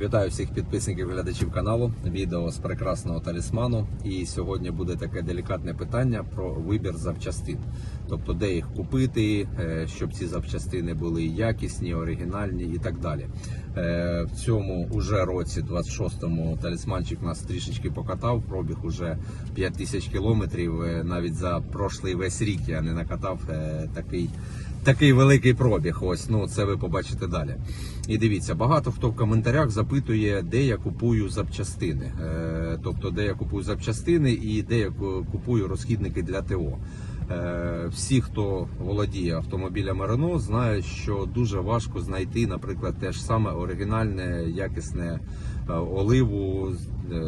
Вітаю всіх підписників і глядачів каналу. Відео з прекрасного талісману. І сьогодні буде таке делікатне питання про вибір запчастин. Тобто, де їх купити, е, щоб ці запчастини були якісні, оригінальні і так далі. Е, В цьому уже році, 26-му, талісманчик нас трішечки покатав. Пробіг уже 5 тисяч кілометрів. Е, Навіть за прошлий весь рік я не накатав е, такий такий великий пробіг. Ось ну це ви побачите далі. І дивіться, багато хто в коментарях запитує, де я купую запчастини. Тобто, де я купую запчастини і де я купую розхідники для ТО. Е, всі, хто володіє автомобілями Renault, знають, що дуже важко знайти, наприклад, те ж саме оригінальне, якісне е, оливу, е,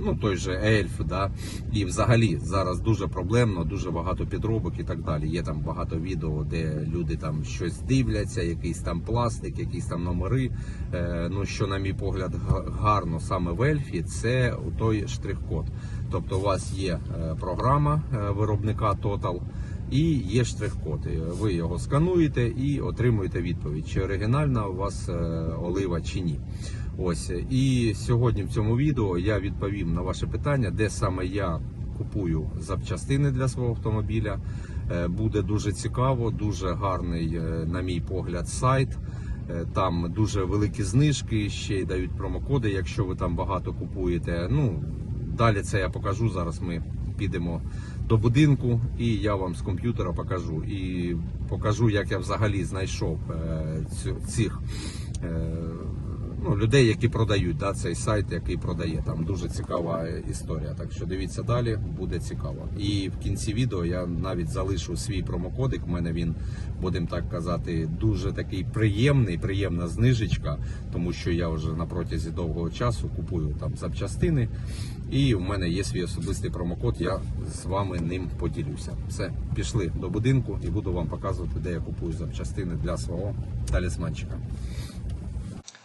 ну той же ельф, да. І взагалі зараз дуже проблемно, дуже багато підробок і так далі. Є там багато відео, де люди там щось дивляться, якийсь там пластик, якісь там номери. Ну що, на мій погляд, га- гарно саме в ельфі, це той штрих-код. Тобто, у вас є е, програма е, виробника Total. І є штрих-код. Ви його скануєте і отримуєте відповідь, чи оригінальна у вас е, олива чи ні. Ось і сьогодні в цьому відео я відповім на ваше питання, де саме я купую запчастини для свого автомобіля. Буде дуже цікаво, дуже гарний, на мій погляд, сайт. Там дуже великі знижки, ще й дають промокоди, якщо ви там багато купуєте. Ну далі це я покажу. Зараз ми підемо до будинку, і я вам з комп'ютера покажу. І покажу, як я взагалі знайшов е, цих. Ну, людей, які продають да, цей сайт, який продає. Там дуже цікава історія. Так що дивіться далі, буде цікаво. І в кінці відео я навіть залишу свій промокодик. У мене він, будемо так казати, дуже такий приємний, приємна знижечка, тому що я вже на протязі довгого часу купую там запчастини. І у мене є свій особистий промокод. Я з вами ним поділюся. Все, пішли до будинку і буду вам показувати, де я купую запчастини для свого талісманчика.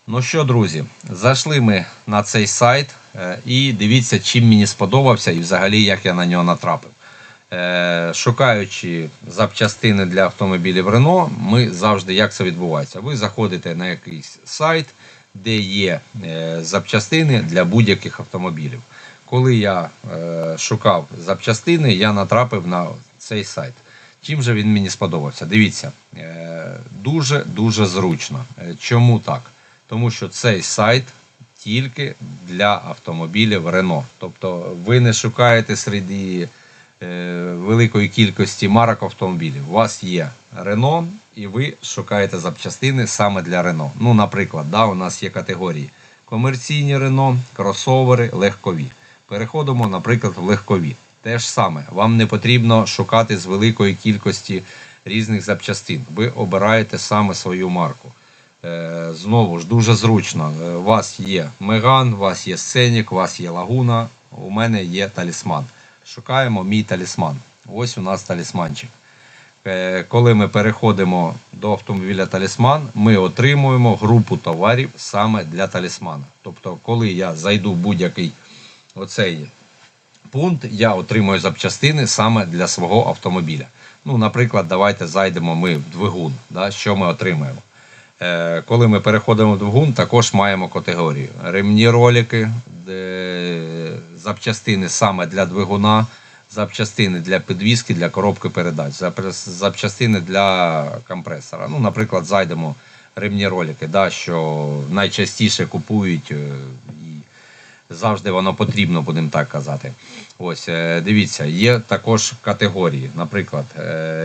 Ну що, друзі, зайшли ми на цей сайт е, і дивіться, чим мені сподобався і взагалі як я на нього натрапив. Е, Шукаючи запчастини для автомобілів Renault, ми завжди як це відбувається. Ви заходите на якийсь сайт, де є е, запчастини для будь-яких автомобілів. Коли я шукав запчастини, я натрапив на цей сайт. Чим же він мені сподобався? Дивіться, е, дуже дуже зручно. Чому так? Тому що цей сайт тільки для автомобілів Renault. Тобто ви не шукаєте серед е, великої кількості марок автомобілів. У вас є Renault, і ви шукаєте запчастини саме для Renault. Ну, наприклад, да, у нас є категорії комерційні Renault, кросовери, легкові. Переходимо, наприклад, в легкові. Те ж саме, вам не потрібно шукати з великої кількості різних запчастин. Ви обираєте саме свою марку. Е, Знову ж дуже зручно. Е, У вас є Меган, у вас є Сценік, у вас є Лагуна, у мене є талісман. Шукаємо мій талісман. Ось у нас талісманчик. Е, Коли ми переходимо до автомобіля талісман, ми отримуємо групу товарів саме для талісмана. Тобто, коли я зайду в будь-який оцей пункт, я отримую запчастини саме для свого автомобіля. Ну, наприклад, давайте зайдемо ми в двигун. Да, що ми отримаємо? Е, коли ми переходимо в двигун, також маємо категорію. Ремні ролики, запчастини саме для двигуна, запчастини для підвіски, для коробки передач, запчастини для компресора. Ну, наприклад, зайдемо ремні ролики, да, що найчастіше купують е, завжди воно потрібно, будемо так казати. Ось, е, дивіться, є також категорії, наприклад,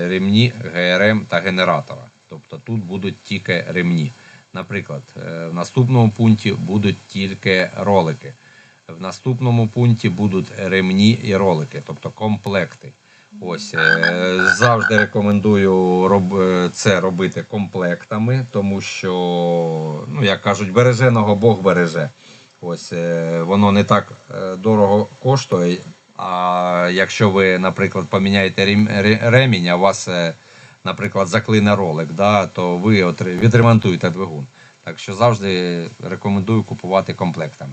ремні, ГРМ та генератора. Тобто тут будуть тільки ремні. Наприклад, е, в наступному пункті будуть тільки ролики. В наступному пункті будуть ремні і ролики, тобто комплекти. Ось е, завжди рекомендую роб, е, це робити комплектами, тому що, ну як кажуть, береженого Бог береже. Ось воно не так дорого коштує. А якщо ви, наприклад, поміняєте ремінь, а у вас, наприклад, заклине ролик, да, то ви відремонтуєте двигун. Так що завжди рекомендую купувати комплектами.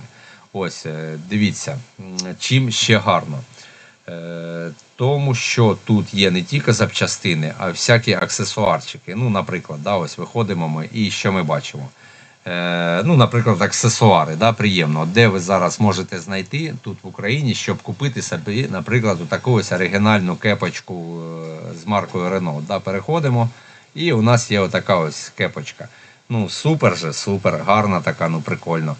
Ось, е, дивіться, чим ще гарно. Е, Тому що тут є не тільки запчастини, а всякі аксесуарчики. Ну, наприклад, да, ось виходимо ми і що ми бачимо? Е, ну, наприклад, аксесуари, да, приємно. Де ви зараз можете знайти тут в Україні, щоб купити собі, наприклад, таку ось оригінальну кепочку е, з маркою Renault. Да, переходимо, і у нас є отака ось кепочка. Ну, супер же, супер, гарна така, ну прикольно.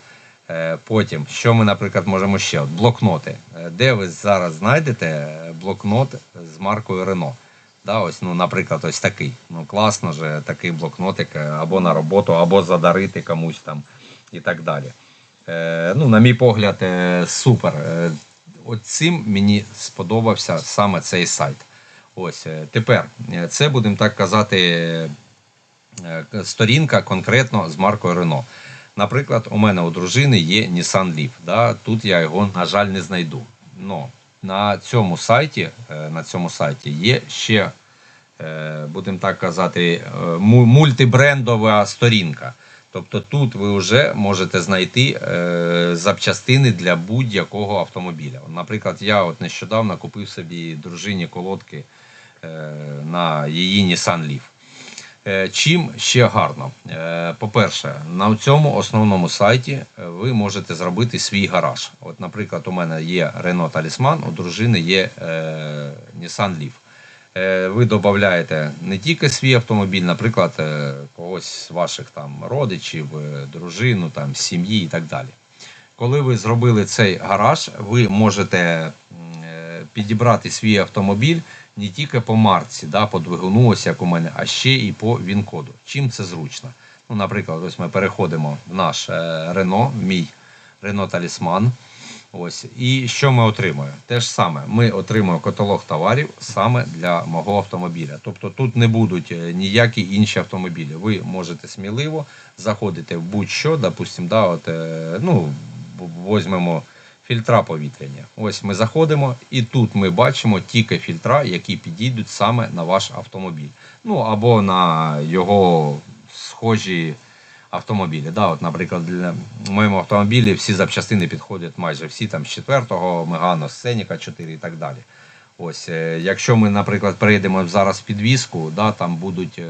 Е, Потім, що ми, наприклад, можемо ще? От, блокноти. Де ви зараз знайдете блокнот з маркою Renault? Да, ось, ну, наприклад, ось такий. Ну, класно же такий блокнотик або на роботу, або задарити комусь там і так далі. Е, ну, на мій погляд, е, супер. Е, цим мені сподобався саме цей сайт. Ось е, тепер е, це будемо так казати. е, Сторінка конкретно з маркою Renault. Наприклад, у мене у дружини є Nissan Leaf. Да? Тут я його, на жаль, не знайду. Но на цьому сайті, е, на цьому сайті є ще, е, будемо так казати, е, мультибрендова сторінка. Тобто тут ви вже можете знайти запчастини для будь-якого автомобіля. Наприклад, я от нещодавно купив собі дружині колодки на її Nissan Leaf. Е, Чим ще гарно? Е, По-перше, на цьому основному сайті е, ви можете зробити свій гараж. От, наприклад, у мене є Renault Talisman, у дружини є Nissan Leaf. Ви додаєте не тільки свій автомобіль, наприклад, когось з ваших там родичів, дружину, там, сім'ї і так далі. Коли ви зробили цей гараж, ви можете підібрати свій автомобіль не тільки по марці, да, по двигуну, ось як у мене, а ще і по він-коду. Чим це зручно? Ну, наприклад, ось ми переходимо в наш е, Рено, мій Рено Талісман. Ось. І що ми отримуємо? Те ж саме, ми отримуємо каталог товарів саме для мого автомобіля. Тобто тут не будуть е, ніякі інші автомобілі. Ви можете сміливо заходити в будь-що, допустимо, да, от, е, ну, візьмемо фільтра повітряні. Ось ми заходимо, і тут ми бачимо тільки фільтра, які підійдуть саме на ваш автомобіль. Ну або на його схожі автомобілі. Да, от, наприклад, для моєму автомобілі всі запчастини підходять майже всі там з 4-го, Мегано, Сценіка 4 і так далі. Ось, е, якщо ми, наприклад, перейдемо зараз в підвізку, да, там будуть, е,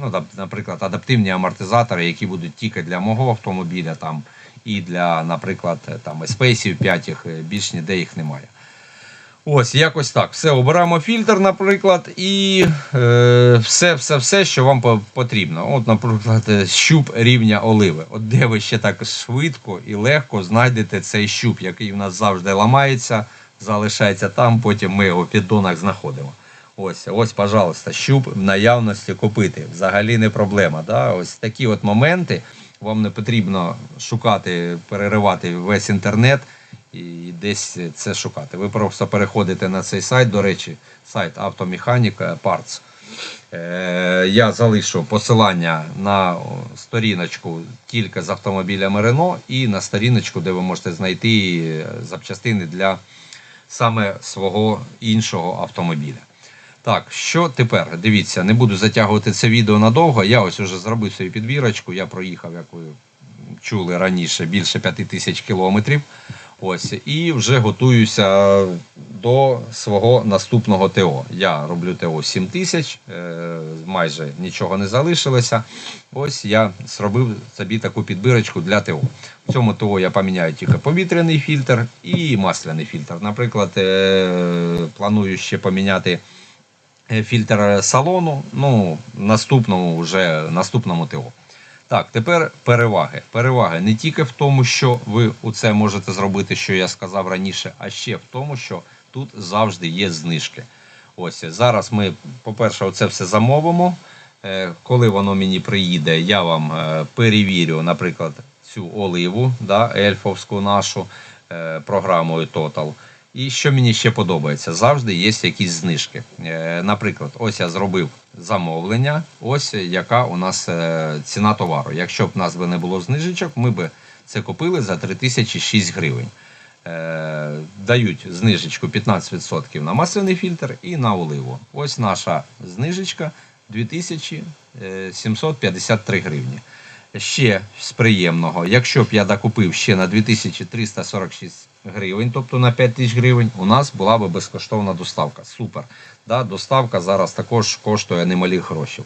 ну, наприклад, адаптивні амортизатори, які будуть тільки для мого автомобіля, там, і для, наприклад, е, там, еспейсів 5, їх, більш ніде їх немає. Ось, якось так. Все, обираємо фільтр, наприклад, і е, все, все, все, що вам потрібно. От, наприклад, щуп рівня оливи. От де ви ще так швидко і легко знайдете цей щуп, який в нас завжди ламається, залишається там, потім ми його в піддонах знаходимо. Ось, ось, пожалуйста, щуп в наявності купити. Взагалі не проблема. Да? Ось такі от моменти. Вам не потрібно шукати, переривати весь інтернет і десь це шукати. Ви просто переходите на цей сайт, до речі, сайт Автомеханіка Parts. Е, Я залишу посилання на сторіночку тільки з автомобілями Renault і на сторіночку, де ви можете знайти е, запчастини для саме свого іншого автомобіля. Так, що тепер? Дивіться, не буду затягувати це відео надовго. Я ось уже зробив свою підбірочку. Я проїхав, як ви чули раніше, більше 5 тисяч кілометрів. Ось, і вже готуюся до свого наступного ТО. Я роблю ТО 7 тисяч, е, майже нічого не залишилося. Ось я зробив собі таку підбірочку для ТО. В цьому ТО я поміняю тільки повітряний фільтр і масляний фільтр. Наприклад, е, планую ще поміняти е, фільтр салону. Ну, наступному вже наступному ТО. Так, тепер переваги. Переваги не тільки в тому, що ви у це можете зробити, що я сказав раніше, а ще в тому, що тут завжди є знижки. Ось зараз ми, по-перше, оце все замовимо. Е, Коли воно мені приїде, я вам е, перевірю, наприклад, цю оливу, да, ельфовську нашу е, програмою Total. І що мені ще подобається, завжди є якісь знижки. Е, Наприклад, ось я зробив замовлення, ось яка у нас е, ціна товару. Якщо б у нас би не було знижечок, ми б це купили за 3006 гривень. Е, Дають знижечку 15% на масляний фільтр і на оливу. Ось наша знижечка 2753 гривні. Ще з приємного, якщо б я докупив ще на 2346 гривень, тобто на 5 тисяч гривень, у нас була б безкоштовна доставка. Супер. Да, доставка зараз також коштує немалі гроші.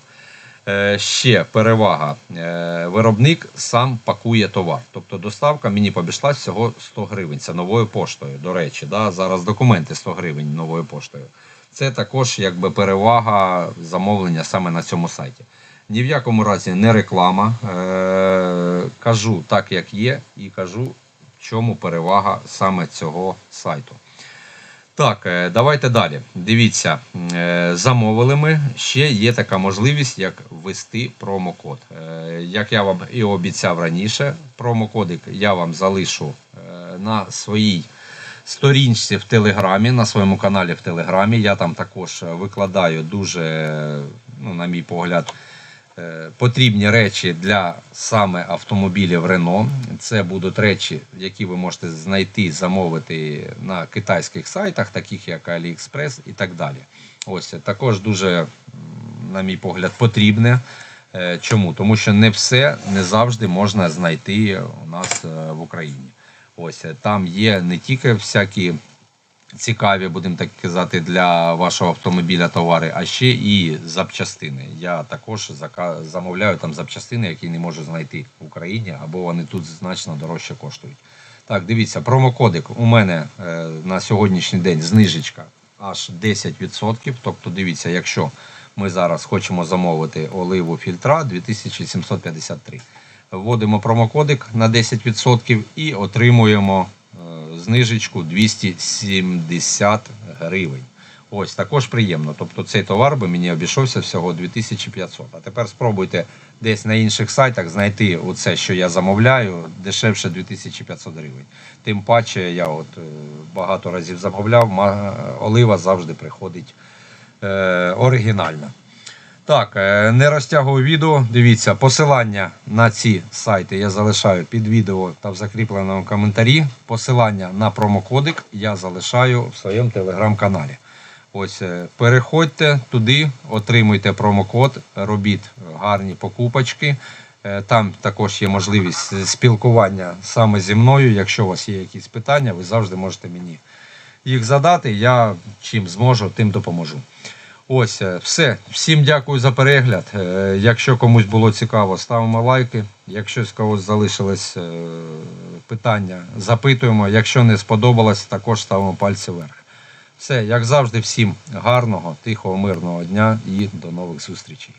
Е, Ще перевага. Е, Виробник сам пакує товар. Тобто доставка мені обійшлась всього 100 гривень. Це новою поштою. До речі, да? зараз документи 100 гривень новою поштою. Це також якби перевага замовлення саме на цьому сайті. Ні в якому разі не реклама. Е, кажу так, як є, і кажу, в чому перевага саме цього сайту. Так, е, давайте далі. Дивіться, е, замовили ми. Ще є така можливість, як ввести промокод. Е, Як я вам і обіцяв раніше, промокодик я вам залишу на своїй сторінці в Телеграмі, на своєму каналі в Телеграмі. Я там також викладаю дуже, ну, на мій погляд, потрібні речі для саме автомобілів Renault. Це будуть речі, які ви можете знайти, замовити на китайських сайтах, таких як AliExpress і так далі. Ось також дуже, на мій погляд, потрібне. Е, Чому? Тому що не все не завжди можна знайти у нас е, в Україні. Ось е, там є не тільки всякі цікаві, будемо так казати, для вашого автомобіля товари, а ще і запчастини. Я також замовляю там запчастини, які не можу знайти в Україні, або вони тут значно дорожче коштують. Так, дивіться, промокодик у мене е, на сьогоднішній день знижечка аж 10%. Тобто, дивіться, якщо ми зараз хочемо замовити оливу фільтра 2753. Вводимо промокодик на 10% і отримуємо знижечку 270 гривень. Ось також приємно. Тобто цей товар би мені обійшовся всього 2500. А тепер спробуйте десь на інших сайтах знайти оце, що я замовляю, дешевше 2500 гривень. Тим паче, я от е, багато разів замовляв, олива завжди приходить е, оригінальна. Так, е, не розтягую відео. Дивіться, посилання на ці сайти я залишаю під відео та в закріпленому коментарі. Посилання на промокодик я залишаю в своєму телеграм-каналі. Ось е, переходьте туди, отримуйте промокод, робіть гарні покупочки. Е, Там також є можливість спілкування саме зі мною. Якщо у вас є якісь питання, ви завжди можете мені їх задати. Я чим зможу, тим допоможу. Ось, е, все. Всім дякую за перегляд. Е, Якщо комусь було цікаво, ставимо лайки. Якщо з когось залишилось е, питання, запитуємо. Якщо не сподобалось, також ставимо пальці вверх. Все, як завжди, всім гарного, тихого, мирного дня і до нових зустрічей.